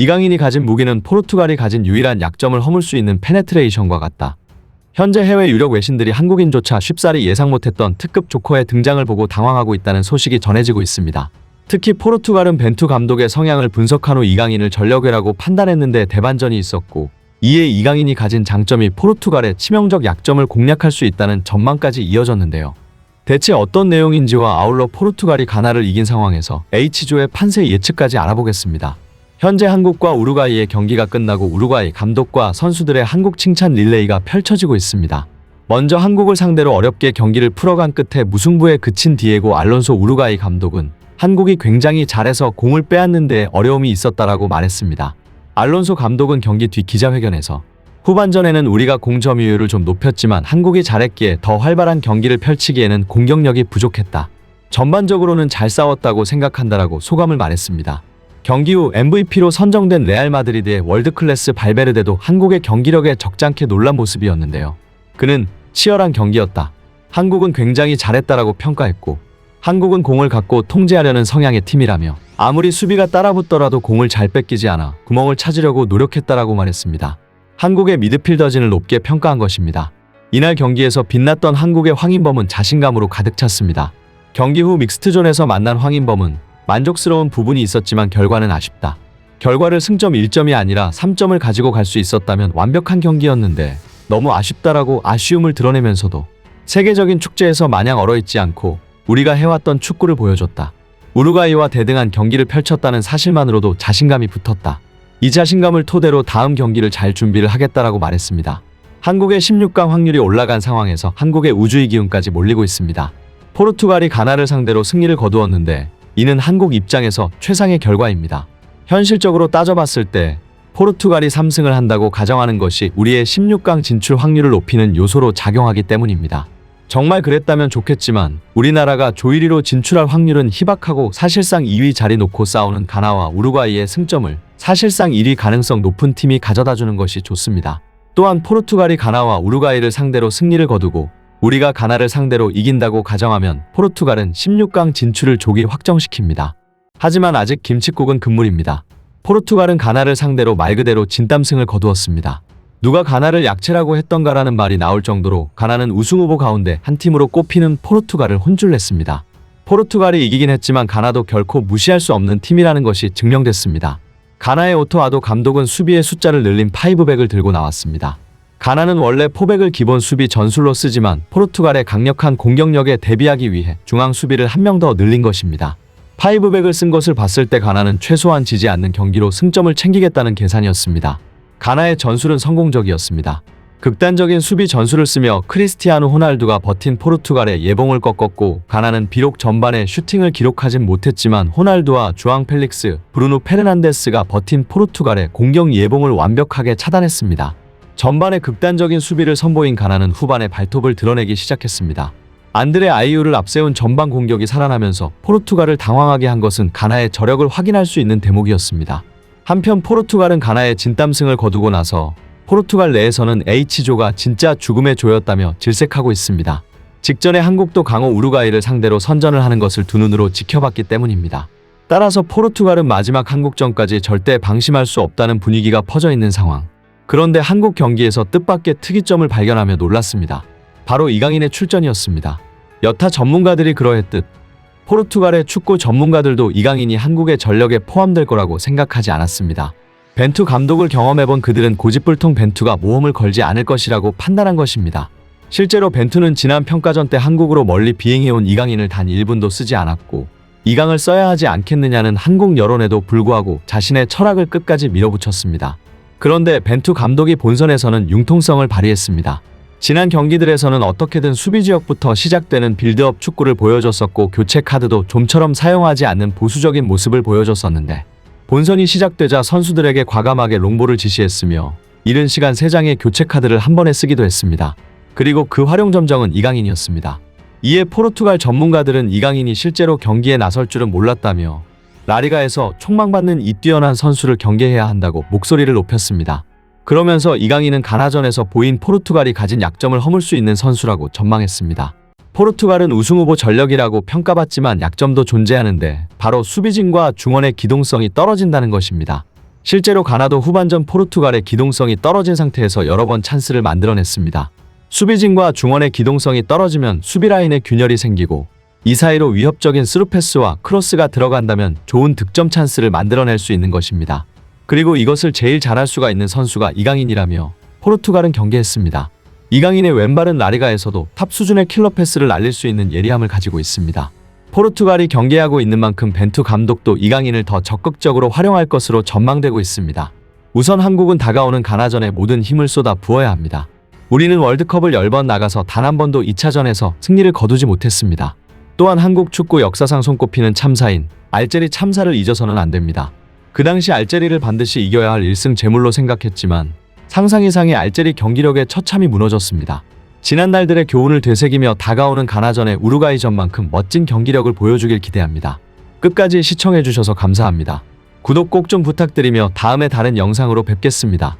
이강인이 가진 무기는 포르투갈이 가진 유일한 약점을 허물 수 있는 페네트레이션과 같다. 현재 해외 유력 외신들이 한국인조차 쉽사리 예상 못했던 특급 조커의 등장을 보고 당황하고 있다는 소식이 전해지고 있습니다. 특히 포르투갈은 벤투 감독의 성향을 분석한 후 이강인을 전력외라고 판단했는데 대반전이 있었고 이에 이강인이 가진 장점이 포르투갈의 치명적 약점을 공략할 수 있다는 전망까지 이어졌는데요. 대체 어떤 내용인지와 아울러 포르투갈이 가나를 이긴 상황에서 H조의 판세 예측까지 알아보겠습니다. 현재 한국과 우루과이의 경기가 끝나고 우루과이 감독과 선수들의 한국 칭찬 릴레이가 펼쳐지고 있습니다. 먼저 한국을 상대로 어렵게 경기를 풀어간 끝에 무승부에 그친 디에고 알론소 우루과이 감독은 한국이 굉장히 잘해서 공을 빼앗는데 어려움이 있었다라고 말했습니다. 알론소 감독은 경기 뒤 기자회견에서 후반전에는 우리가 공 점유율을 좀 높였지만 한국이 잘했기에 더 활발한 경기를 펼치기에는 공격력이 부족했다. 전반적으로는 잘 싸웠다고 생각한다라고 소감을 말했습니다. 경기 후 MVP로 선정된 레알 마드리드의 월드클래스 발베르데도 한국의 경기력에 적잖게 놀란 모습이었는데요. 그는 치열한 경기였다. 한국은 굉장히 잘했다라고 평가했고 한국은 공을 갖고 통제하려는 성향의 팀이라며 아무리 수비가 따라붙더라도 공을 잘 뺏기지 않아 구멍을 찾으려고 노력했다라고 말했습니다. 한국의 미드필더진을 높게 평가한 것입니다. 이날 경기에서 빛났던 한국의 황인범은 자신감으로 가득 찼습니다. 경기 후 믹스트존에서 만난 황인범은 만족스러운 부분이 있었지만 결과는 아쉽다. 결과를 승점 1점이 아니라 3점을 가지고 갈 수 있었다면 완벽한 경기였는데 너무 아쉽다라고 아쉬움을 드러내면서도 세계적인 축제에서 마냥 얼어있지 않고 우리가 해왔던 축구를 보여줬다. 우루과이와 대등한 경기를 펼쳤다는 사실만으로도 자신감이 붙었다. 이 자신감을 토대로 다음 경기를 잘 준비를 하겠다라고 말했습니다. 한국의 16강 확률이 올라간 상황에서 한국의 우주의 기운까지 몰리고 있습니다. 포르투갈이 가나를 상대로 승리를 거두었는데 이는 한국 입장에서 최상의 결과입니다. 현실적으로 따져봤을 때 포르투갈이 3승을 한다고 가정하는 것이 우리의 16강 진출 확률을 높이는 요소로 작용하기 때문입니다. 정말 그랬다면 좋겠지만 우리나라가 조 1위로 진출할 확률은 희박하고 사실상 2위 자리 놓고 싸우는 가나와 우루과이의 승점을 사실상 1위 가능성 높은 팀이 가져다 주는 것이 좋습니다. 또한 포르투갈이 가나와 우루과이를 상대로 승리를 거두고 우리가 가나를 상대로 이긴다고 가정하면 포르투갈은 16강 진출을 조기 확정시킵니다. 하지만 아직 김칫국은 금물입니다. 포르투갈은 가나를 상대로 말 그대로 진땀승을 거두었습니다. 누가 가나를 약체라고 했던가라는 말이 나올 정도로 가나는 우승 후보 가운데 한 팀으로 꼽히는 포르투갈을 혼쭐냈습니다. 포르투갈이 이기긴 했지만 가나도 결코 무시할 수 없는 팀이라는 것이 증명됐습니다. 가나의 오토 아도 감독은 수비의 숫자를 늘린 파이브백을 들고 나왔습니다. 가나는 원래 포백을 기본 수비 전술로 쓰지만 포르투갈의 강력한 공격력에 대비하기 위해 중앙 수비를 한 명 더 늘린 것입니다. 파이브백을 쓴 것을 봤을 때 가나는 최소한 지지 않는 경기로 승점을 챙기겠다는 계산이었습니다. 가나의 전술은 성공적이었습니다. 극단적인 수비 전술을 쓰며 크리스티아누 호날두가 버틴 포르투갈의 예봉을 꺾었고 가나는 비록 전반에 슈팅을 기록하진 못했지만 호날두와 주앙 펠릭스, 브루노 페르난데스가 버틴 포르투갈의 공격 예봉을 완벽하게 차단했습니다. 전반에 극단적인 수비를 선보인 가나는 후반에 발톱을 드러내기 시작했습니다. 안드레 아이유를 앞세운 전방 공격이 살아나면서 포르투갈을 당황하게 한 것은 가나의 저력을 확인할 수 있는 대목이었습니다. 한편 포르투갈은 가나의 진땀승을 거두고 나서 포르투갈 내에서는 H조가 진짜 죽음의 조였다며 질색하고 있습니다. 직전에 한국도 강호 우루과이를 상대로 선전을 하는 것을 두 눈으로 지켜봤기 때문입니다. 따라서 포르투갈은 마지막 한국전까지 절대 방심할 수 없다는 분위기가 퍼져 있는 상황. 그런데 한국 경기에서 뜻밖의 특이점을 발견하며 놀랐습니다. 바로 이강인의 출전이었습니다. 여타 전문가들이 그러했듯 포르투갈의 축구 전문가들도 이강인이 한국의 전력에 포함될 거라고 생각하지 않았습니다. 벤투 감독을 경험해본 그들은 고집불통 벤투가 모험을 걸지 않을 것이라고 판단한 것입니다. 실제로 벤투는 지난 평가전 때 한국으로 멀리 비행해온 이강인을 단 1분도 쓰지 않았고 이강을 써야 하지 않겠느냐는 한국 여론에도 불구하고 자신의 철학을 끝까지 밀어붙였습니다. 그런데 벤투 감독이 본선에서는 융통성을 발휘했습니다. 지난 경기들에서는 어떻게든 수비 지역부터 시작되는 빌드업 축구를 보여줬었고 교체 카드도 좀처럼 사용하지 않는 보수적인 모습을 보여줬었는데 본선이 시작되자 선수들에게 과감하게 롱볼을 지시했으며 이른 시간 3장의 교체 카드를 한 번에 쓰기도 했습니다. 그리고 그 활용 점정은 이강인이었습니다. 이에 포르투갈 전문가들은 이강인이 실제로 경기에 나설 줄은 몰랐다며 라리가에서 촉망받는 이 뛰어난 선수를 경계해야 한다고 목소리를 높였습니다. 그러면서 이강인은 가나전에서 보인 포르투갈이 가진 약점을 허물 수 있는 선수라고 전망했습니다. 포르투갈은 우승 후보 전력이라고 평가받지만 약점도 존재하는데 바로 수비진과 중원의 기동성이 떨어진다는 것입니다. 실제로 가나도 후반전 포르투갈의 기동성이 떨어진 상태에서 여러 번 찬스를 만들어냈습니다. 수비진과 중원의 기동성이 떨어지면 수비 라인에 균열이 생기고 이 사이로 위협적인 스루패스와 크로스가 들어간다면 좋은 득점 찬스를 만들어낼 수 있는 것입니다. 그리고 이것을 제일 잘할 수가 있는 선수가 이강인이라며 포르투갈은 경계했습니다. 이강인의 왼발은 라리가에서도 탑 수준의 킬러 패스를 날릴 수 있는 예리함을 가지고 있습니다. 포르투갈이 경계하고 있는 만큼 벤투 감독도 이강인을 더 적극적으로 활용할 것으로 전망되고 있습니다. 우선 한국은 다가오는 가나전에 모든 힘을 쏟아 부어야 합니다. 우리는 월드컵을 10번 나가서 단 한 번도 2차전에서 승리를 거두지 못했습니다. 또한 한국 축구 역사상 손꼽히는 참사인 알제리 참사를 잊어서는 안 됩니다. 그 당시 알제리를 반드시 이겨야 할 1승 제물로 생각했지만 상상 이상의 알제리 경기력에 처참히 무너졌습니다. 지난 날들의 교훈을 되새기며 다가오는 가나전의 우루과이전만큼 멋진 경기력을 보여주길 기대합니다. 끝까지 시청해주셔서 감사합니다. 구독 꼭 좀 부탁드리며 다음에 다른 영상으로 뵙겠습니다.